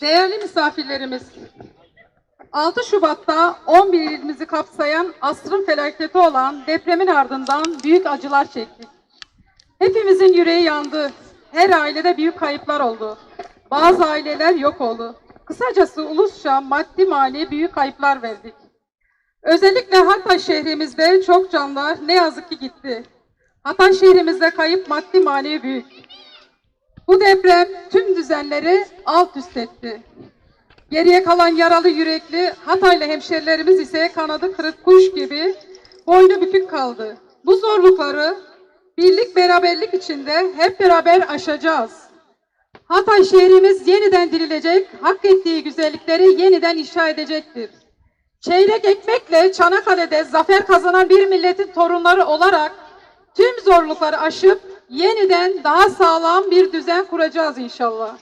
Değerli misafirlerimiz, 6 Şubat'ta 11 ilimizi kapsayan asrın felaketi olan depremin ardından büyük acılar çektik. Hepimizin yüreği yandı. Her ailede büyük kayıplar oldu. Bazı aileler yok oldu. Kısacası ulusça maddi mali büyük kayıplar verdik. Özellikle Hatay şehrimizde çok canlar ne yazık ki gitti. Hatay şehrimizde kayıp maddi manevi büyük. Bu deprem tüm düzenleri alt üst etti. Geriye kalan yaralı yürekli Hataylı hemşerilerimiz ise kanadı kırık kuş gibi boynu bükük kaldı. Bu zorlukları birlik beraberlik içinde hep beraber aşacağız. Hatay şehrimiz yeniden dirilecek, hak ettiği güzellikleri yeniden inşa edecektir. Çeyrek ekmekle Çanakkale'de zafer kazanan bir milletin torunları olarak tüm zorlukları aşıp yeniden daha sağlam bir düzen kuracağız inşallah.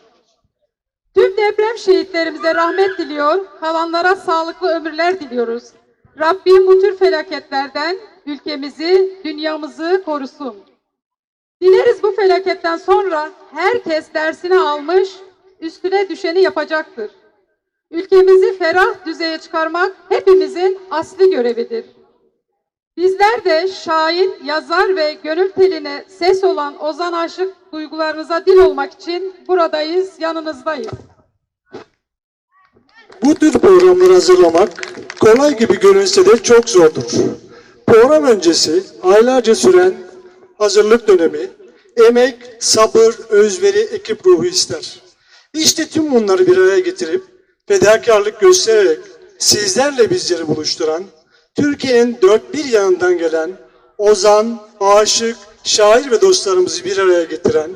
Tüm deprem şehitlerimize rahmet diliyor, kalanlara sağlıklı ömürler diliyoruz. Rabbim bu tür felaketlerden ülkemizi, dünyamızı korusun. Dileriz bu felaketten sonra herkes dersini almış, üstüne düşeni yapacaktır. Ülkemizi ferah düzeye çıkarmak hepimizin asli görevidir. Bizler de şair, yazar ve gönül teline ses olan Ozan Aşık duygularınıza dil olmak için buradayız, yanınızdayız. Bu tür programları hazırlamak kolay gibi görünse de çok zordur. Program öncesi aylarca süren hazırlık dönemi, emek, sabır, özveri, ekip ruhu ister. İşte tüm bunları bir araya getirip fedakarlık göstererek sizlerle bizleri buluşturan, Türkiye'nin dört bir yanından gelen ozan, aşık, şair ve dostlarımızı bir araya getiren,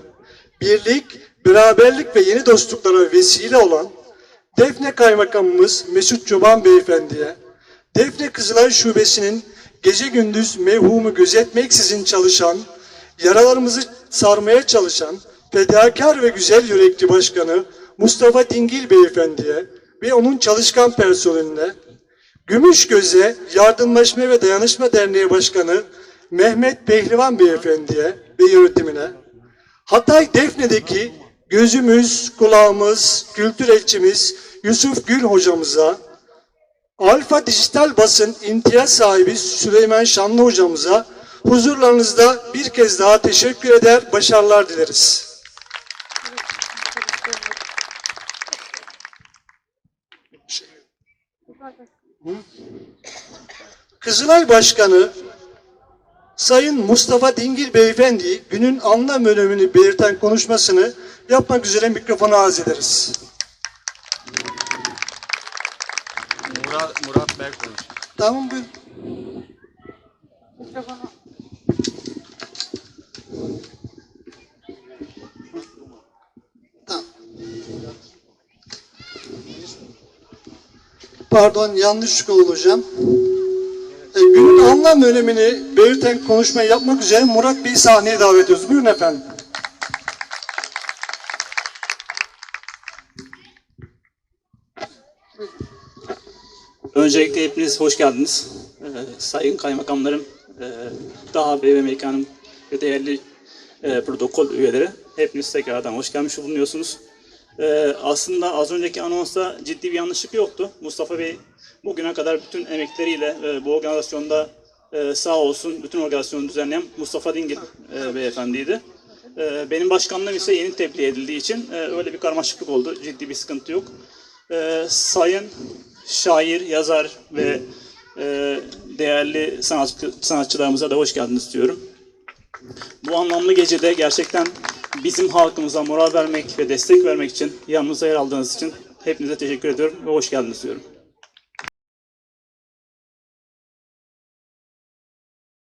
birlik, beraberlik ve yeni dostluklara vesile olan Defne Kaymakamımız Mesut Çoban Beyefendi'ye, Defne Kızılay Şubesi'nin gece gündüz mevhumu gözetmeksizin çalışan, yaralarımızı sarmaya çalışan fedakar ve güzel yürekli başkanı Mustafa Dingil Beyefendi'ye ve onun çalışkan personeline, Gümüşgöz'e Yardımlaşma ve Dayanışma Derneği Başkanı Mehmet Pehlivan Beyefendi'ye ve yönetimine, Hatay Defne'deki gözümüz, kulağımız, kültür elçimiz Yusuf Gül hocamıza, Alfa Dijital Basın imtiyaz sahibi Süleyman Şanlı hocamıza huzurlarınızda bir kez daha teşekkür eder, başarılar dileriz. Kızılay Başkanı Sayın Mustafa Dingil Beyefendi günün anlam önemini belirten konuşmasını yapmak üzere mikrofonu arz ederiz. Murat, Murat Bey konuşuyor. Tamam buyurun. Mikrofonu. Pardon yanlış olacağım. E, günün anlam önemini belirten konuşmayı yapmak üzere Murat Bey'i sahneye davet ediyoruz. Buyurun efendim. Öncelikle hepiniz hoş geldiniz. Ee, sayın kaymakamlarım, e, daha ve Mekanım ve değerli e, protokol üyeleri. Hepiniz tekrardan hoş gelmiş bulunuyorsunuz. Ee, aslında az önceki anonsta ciddi bir yanlışlık yoktu. Mustafa Bey bugüne kadar bütün emekleriyle e, bu organizasyonda e, sağ olsun bütün organizasyonu düzenleyen Mustafa Dingil e, beyefendiydi. E, benim başkanlığım ise yeni tebliğ edildiği için e, öyle bir karmaşıklık oldu. Ciddi bir sıkıntı yok. E, sayın şair, yazar ve e, değerli sanatçı, sanatçılarımıza da hoş geldiniz diyorum. Bu anlamlı gecede gerçekten bizim halkımıza moral vermek ve destek vermek için yanımızda yer aldığınız için hepinize teşekkür ediyorum ve hoş geldiniz diyorum.